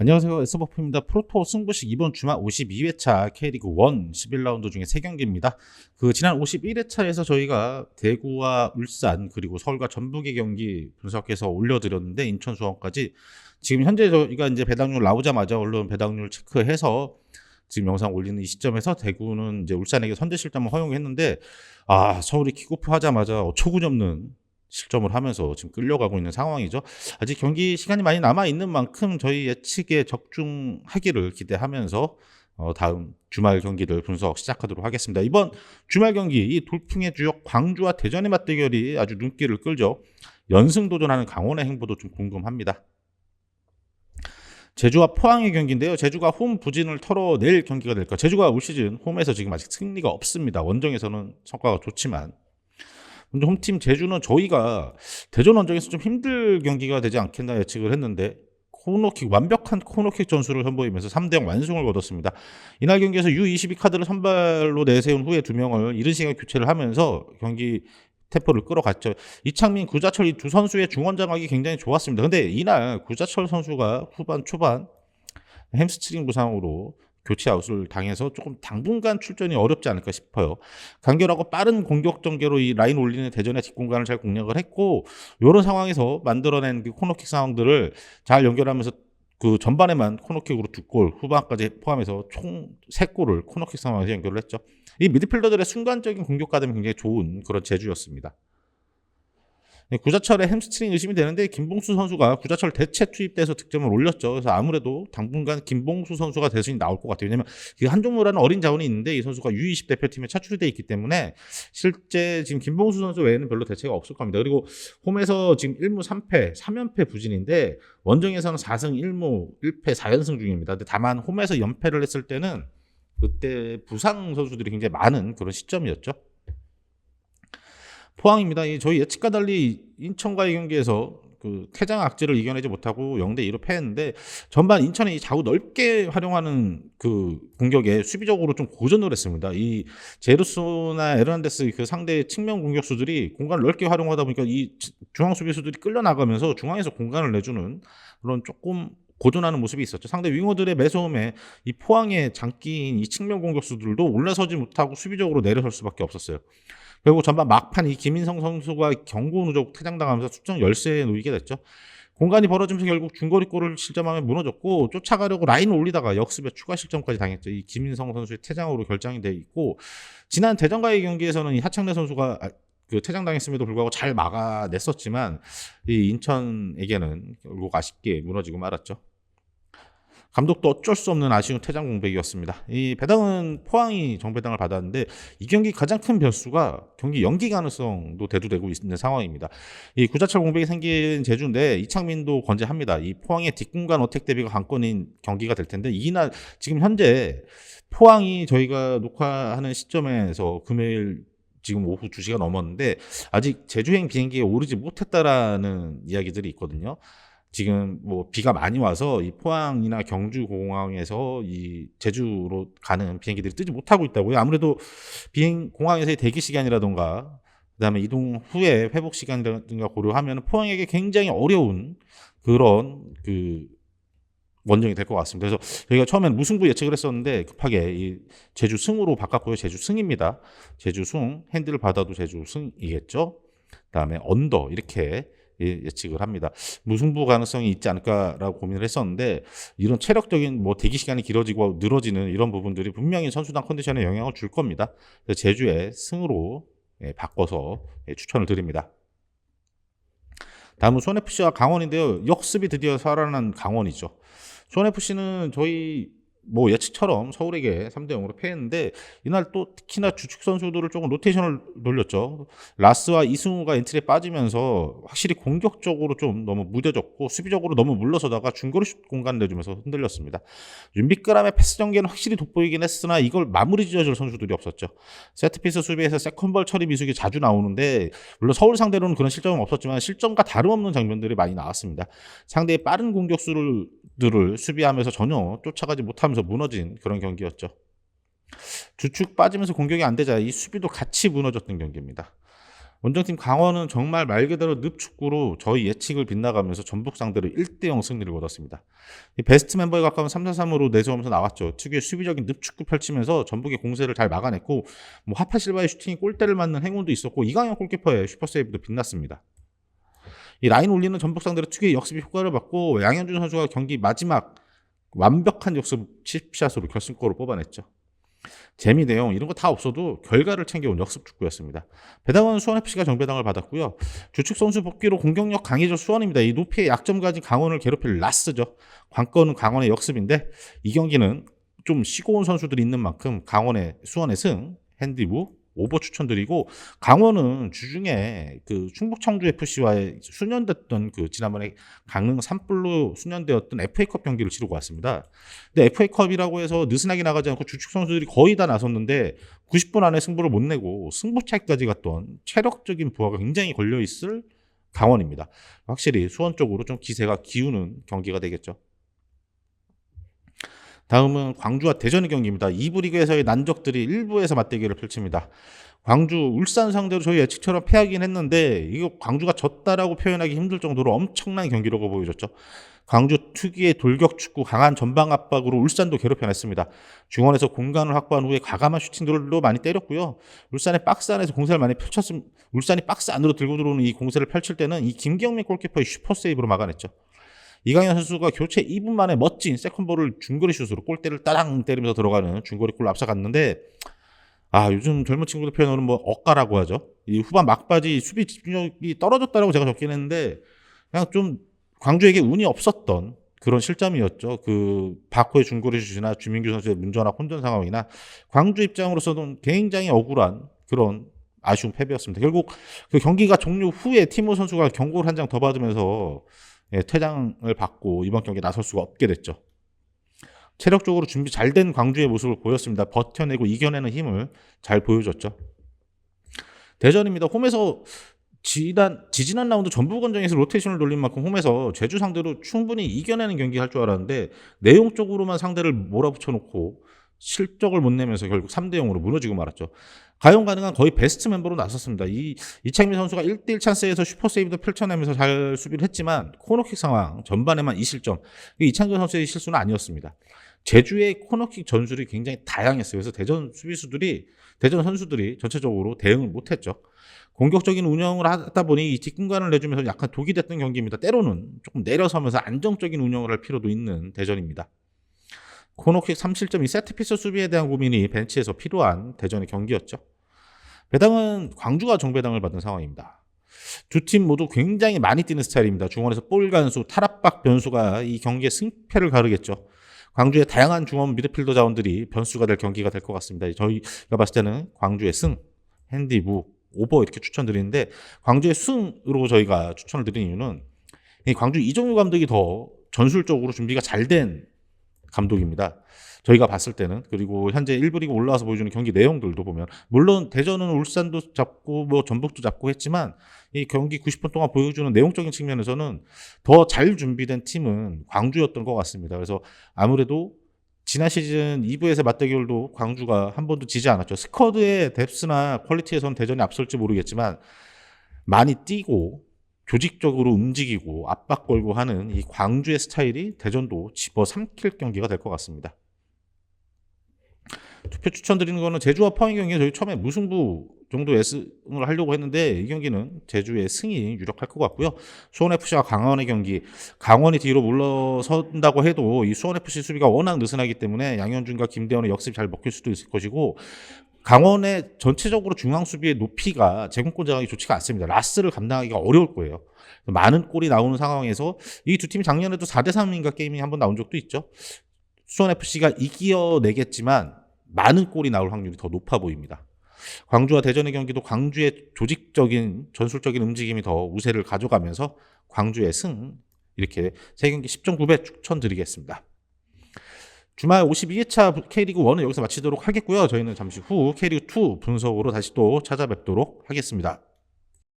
안녕하세요. S버프입니다. 프로토 승부식 이번 주말 52회차 K리그 1 11라운드 중에 3경기입니다. 그 지난 51회차에서 저희가 대구와 울산 그리고 서울과 전북의 경기 분석해서 올려드렸는데 인천 수원까지 지금 현재 저희가 이제 배당률 나오자마자 얼른 배당률 체크해서 지금 영상 올리는 이 시점에서 대구는 이제 울산에게 선제 실점을 허용했는데 아 서울이 킥오프 하자마자 없는 실점을 하면서 지금 끌려가고 있는 상황이죠. 아직 경기 시간이 많이 남아 있는 만큼 저희 예측에 적중하기를 기대하면서 어, 다음 주말 경기를 분석 시작하도록 하겠습니다. 이번 주말 경기 이 돌풍의 주역 광주와 대전의 맞대결이 아주 눈길을 끌죠. 연승 도전하는 강원의 행보도 좀 궁금합니다. 제주와 포항의 경기인데요. 제주가 홈 부진을 털어낼 경기가 될까? 제주가 올 시즌 홈에서 지금 아직 승리가 없습니다. 원정에서는 성과가 좋지만 근데 홈팀 제주는 저희가 대전 원정에서 좀 힘들 경기가 되지 않겠나 예측을 했는데 코너킥 완벽한 코너킥 전술을 선보이면서 3대 0 완승을 거뒀습니다. 이날 경기에서 U22 카드를 선발로 내세운 후에 두 명을 이른 시간 교체를 하면서 경기 태포를 끌어갔죠. 이창민, 구자철 이 두 선수의 중원 장악이 굉장히 좋았습니다. 근데 이날 구자철 선수가 후반 초반 햄스트링 부상으로 교체 아웃을 당해서 조금 당분간 출전이 어렵지 않을까 싶어요. 간결하고 빠른 공격 전개로 이 라인 올리는 대전의 뒷공간을 잘 공략을 했고 이런 상황에서 만들어낸 그 코너킥 상황들을 잘 연결하면서 그 전반에만 코너킥으로 두 골, 후반까지 포함해서 총 세 골을 코너킥 상황에서 연결을 했죠. 이 미드필더들의 순간적인 공격 가담이 굉장히 좋은 그런 제주였습니다. 네, 구자철의 햄스트링 의심이 되는데 김봉수 선수가 구자철 대체 투입돼서 득점을 올렸죠. 그래서 아무래도 당분간 김봉수 선수가 대선이 나올 것 같아요. 왜냐면 그 한종무라는 어린 자원이 있는데 이 선수가 U20 대표팀에 차출이 돼 있기 때문에 실제 지금 김봉수 선수 외에는 별로 대체가 없을 겁니다. 그리고 홈에서 지금 1무 3패, 3연패 부진인데 원정에서는 4승 1무 1패 4연승 중입니다. 근데 다만 홈에서 연패를 했을 때는 그때 부상 선수들이 굉장히 많은 그런 시점이었죠. 포항입니다. 이 저희 예측과 달리 인천과의 경기에서 그 퇴장 악재를 이겨내지 못하고 0대 2로 패했는데 전반 인천이 좌우 넓게 활용하는 그 공격에 수비적으로 좀 고전을 했습니다. 이 제루소나 에르난데스 그 상대 측면 공격수들이 공간을 넓게 활용하다 보니까 이 중앙 수비수들이 끌려 나가면서 중앙에서 공간을 내주는 그런 조금 고전하는 모습이 있었죠. 상대 윙어들의 매서움에 이 포항의 장기인 이 측면 공격수들도 올라서지 못하고 수비적으로 내려설 수밖에 없었어요. 결국 전반 막판 이 김인성 선수가 경고 누적 퇴장당하면서 수정 열세에 놓이게 됐죠. 공간이 벌어지면서 결국 중거리골을 실점하며 무너졌고 쫓아가려고 라인을 올리다가 역습에 추가 실점까지 당했죠. 이 김인성 선수의 퇴장으로 결정이 돼 있고 지난 대전과의 경기에서는 이 하창래 선수가 아, 그 퇴장당했음에도 불구하고 잘 막아냈었지만 이 인천에게는 결국 아쉽게 무너지고 말았죠. 감독도 어쩔 수 없는 아쉬운 퇴장 공백이었습니다. 이 배당은 포항이 정배당을 받았는데 이 경기 가장 큰 변수가 경기 연기 가능성도 대두되고 있는 상황입니다. 이 구자철 공백이 생긴 제주인데 이창민도 건재합니다. 이 포항의 뒷공간 어택 대비가 관건인 경기가 될 텐데 이날 지금 현재 포항이 저희가 녹화하는 시점에서 금요일 지금 오후 2시가 넘었는데 아직 제주행 비행기에 오르지 못했다라는 이야기들이 있거든요. 지금 뭐 비가 많이 와서 이 포항이나 경주 공항에서 이 제주로 가는 비행기들이 뜨지 못하고 있다고요. 아무래도 비행 공항에서의 대기 시간이라던가 그다음에 이동 후에 회복 시간이라든가 고려하면 포항에게 굉장히 어려운 그런 그 원정이 될 것 같습니다. 그래서 저희가 처음엔 무승부 예측을 했었는데 급하게 이 제주 승으로 바꿨고요. 제주 승입니다. 제주 승 핸들을 받아도 제주 승이겠죠. 그다음에 언더 이렇게 예, 예측을 합니다. 무승부 가능성이 있지 않을까라고 고민을 했었는데 이런 체력적인 뭐 대기 시간이 길어지고 늘어지는 이런 부분들이 분명히 선수단 컨디션에 영향을 줄 겁니다. 제주의 승으로 예, 바꿔서 예, 추천을 드립니다. 다음은 손FC와 강원인데요. 역습이 드디어 살아난 강원이죠. 손FC는 저희 뭐 예측처럼 서울에게 3대 0으로 패했는데 이날 또 특히나 주축 선수들을 조금 로테이션을 돌렸죠. 라스와 이승우가 엔트리에 빠지면서 확실히 공격적으로 좀 너무 무뎌졌고 수비적으로 너무 물러서다가 중거리 슛 공간 내주면서 흔들렸습니다. 윤빛그람의 패스 전개는 확실히 돋보이긴 했으나 이걸 마무리 지어줄 선수들이 없었죠. 세트피스 수비에서 세컨볼 처리 미숙이 자주 나오는데 물론 서울 상대로는 그런 실점은 없었지만 실점과 다름없는 장면들이 많이 나왔습니다. 상대의 빠른 공격수를 들을 수비하면서 전혀 쫓아가지 못하면 서 무너진 그런 경기였죠. 주축 빠지면서 공격이 안 되자 이 수비도 같이 무너졌던 경기입니다. 원정팀 강원은 정말 말 그대로 늪축구로 저희 예측을 빗나가면서 전북 상대로 1대0 승리를 거뒀습니다. 이 베스트 멤버에 가까운 3-4-3으로 내세우면서 나왔죠. 특유의 수비적인 늪축구 펼치면서 전북의 공세를 잘 막아냈고 뭐 하파 실바의 슈팅이 골대를 맞는 행운도 있었고 이강현 골키퍼의 슈퍼세이브도 빛났습니다. 이 라인 올리는 전북 상대로 특유의 역습이 효과를 받고 양현준 선수가 경기 마지막 완벽한 역습 칩샷으로 결승골을 뽑아냈죠. 재미 내용 이런 거 다 없어도 결과를 챙겨온 역습 축구였습니다. 배당원 수원FC가 정배당을 받았고요. 주축 선수 복귀로 공격력 강해져 수원입니다. 이 높이의 약점 가진 강원을 괴롭힐 라스죠. 관건은 강원의 역습인데 이 경기는 좀 쉬고 온 선수들이 있는 만큼 강원의 수원의 승, 핸디부, 오버 추천드리고 강원은 주중에 그 충북 청주 FC와의 수년됐던 그 지난번에 강릉 산불로 수년되었던 FA컵 경기를 치르고 왔습니다. 근데 FA컵이라고 해서 느슨하게 나가지 않고 주축 선수들이 거의 다 나섰는데 90분 안에 승부를 못 내고 승부 차이까지 갔던 체력적인 부하가 굉장히 걸려 있을 강원입니다. 확실히 수원 쪽으로 좀 기세가 기우는 경기가 되겠죠. 다음은 광주와 대전의 경기입니다. 2부 리그에서의 난적들이 1부에서 맞대결을 펼칩니다. 광주, 울산 상대로 저희 예측처럼 패하긴 했는데 이거 광주가 졌다라고 표현하기 힘들 정도로 엄청난 경기라고 보여줬죠. 광주 특유의 돌격 축구 강한 전방 압박으로 울산도 괴롭혀냈습니다. 중원에서 공간을 확보한 후에 과감한 슈팅들로 많이 때렸고요. 울산의 박스 안에서 공세를 많이 펼쳤음 울산이 박스 안으로 들고 들어오는 이 공세를 펼칠 때는 이 김경민 골키퍼의 슈퍼 세이브로 막아냈죠. 이강현 선수가 교체 2분 만에 멋진 세컨볼을 중거리 슛으로 골대를 따당 때리면서 들어가는 중거리 골로 앞서갔는데 아 요즘 젊은 친구들 표현으로는 뭐 억가라고 하죠. 이 후반 막바지 수비 집중력이 떨어졌다라고 제가 적긴 했는데 그냥 좀 광주에게 운이 없었던 그런 실점이었죠. 그 바코의 중거리 슛이나 주민규 선수의 문전학 혼전 상황이나 광주 입장으로서는 굉장히 억울한 그런 아쉬운 패배였습니다. 결국 그 경기가 종료 후에 티모 선수가 경고를 한 장 더 받으면서 예, 퇴장을 받고 이번 경기에 나설 수가 없게 됐죠. 체력적으로 준비 잘 된 광주의 모습을 보였습니다. 버텨내고 이겨내는 힘을 잘 보여줬죠. 대전입니다. 홈에서 지난 지지난 라운드 전북 원정에서 로테이션을 돌린 만큼 홈에서 제주 상대로 충분히 이겨내는 경기 할 줄 알았는데 내용적으로만 상대를 몰아붙여 놓고 실적을 못 내면서 결국 3대 0으로 무너지고 말았죠. 가용 가능한 거의 베스트 멤버로 나섰습니다. 이 이창민 선수가 1대1 찬스에서 슈퍼 세이브도 펼쳐내면서 잘 수비를 했지만 코너킥 상황 전반에만 2실점. 이창근 선수의 실수는 아니었습니다. 제주의 코너킥 전술이 굉장히 다양했어요. 그래서 대전 수비수들이 대전 선수들이 전체적으로 대응을 못했죠. 공격적인 운영을 하다 보니 이 뒷공간을 내주면서 약간 독이 됐던 경기입니다. 때로는 조금 내려서면서 안정적인 운영을 할 필요도 있는 대전입니다. 코너킥 3실점 이 세트피스 수비에 대한 고민이 벤치에서 필요한 대전의 경기였죠. 배당은 광주가 정배당을 받은 상황입니다. 두 팀 모두 굉장히 많이 뛰는 스타일입니다. 중원에서 볼 간수, 탈압박 변수가 이 경기의 승패를 가르겠죠. 광주의 다양한 중원 미드필더 자원들이 변수가 될 경기가 될 것 같습니다. 저희가 봤을 때는 광주의 승, 핸디부, 오버 이렇게 추천드리는데 광주의 승으로 저희가 추천을 드린 이유는 이 광주 이종유 감독이 더 전술적으로 준비가 잘 된 감독입니다. 저희가 봤을 때는 그리고 현재 1부 리그 올라와서 보여주는 경기 내용들도 보면 물론 대전은 울산도 잡고 뭐 전북도 잡고 했지만 이 경기 90분 동안 보여주는 내용적인 측면에서는 더 잘 준비된 팀은 광주였던 것 같습니다. 그래서 아무래도 지난 시즌 2부에서 맞대결도 광주가 한 번도 지지 않았죠. 스쿼드의 뎁스나 퀄리티에서는 대전이 앞설지 모르겠지만 많이 뛰고 조직적으로 움직이고 압박 걸고 하는 이 광주의 스타일이 대전도 집어 삼킬 경기가 될 것 같습니다. 투표 추천드리는 거는 제주와 포항 경기에 저희 처음에 무승부 정도 예승을 하려고 했는데 이 경기는 제주의 승이 유력할 것 같고요. 수원 FC와 강원의 경기 강원이 뒤로 물러선다고 해도 이 수원 FC 수비가 워낙 느슨하기 때문에 양현준과 김대원의 역습이 잘 먹힐 수도 있을 것이고 강원의 전체적으로 중앙 수비의 높이가 제공권 장악이 좋지가 않습니다. 라스를 감당하기가 어려울 거예요. 많은 골이 나오는 상황에서 이 두 팀이 작년에도 4대 3인가 게임이 한 번 나온 적도 있죠. 수원 FC가 이겨내겠지만 많은 골이 나올 확률이 더 높아 보입니다. 광주와 대전의 경기도 광주의 조직적인 전술적인 움직임이 더 우세를 가져가면서 광주의 승 이렇게 세 경기 10.9배 추천드리겠습니다. 주말 52회차 K리그 1은 여기서 마치도록 하겠고요. 저희는 잠시 후 K리그 2 분석으로 다시 또 찾아뵙도록 하겠습니다.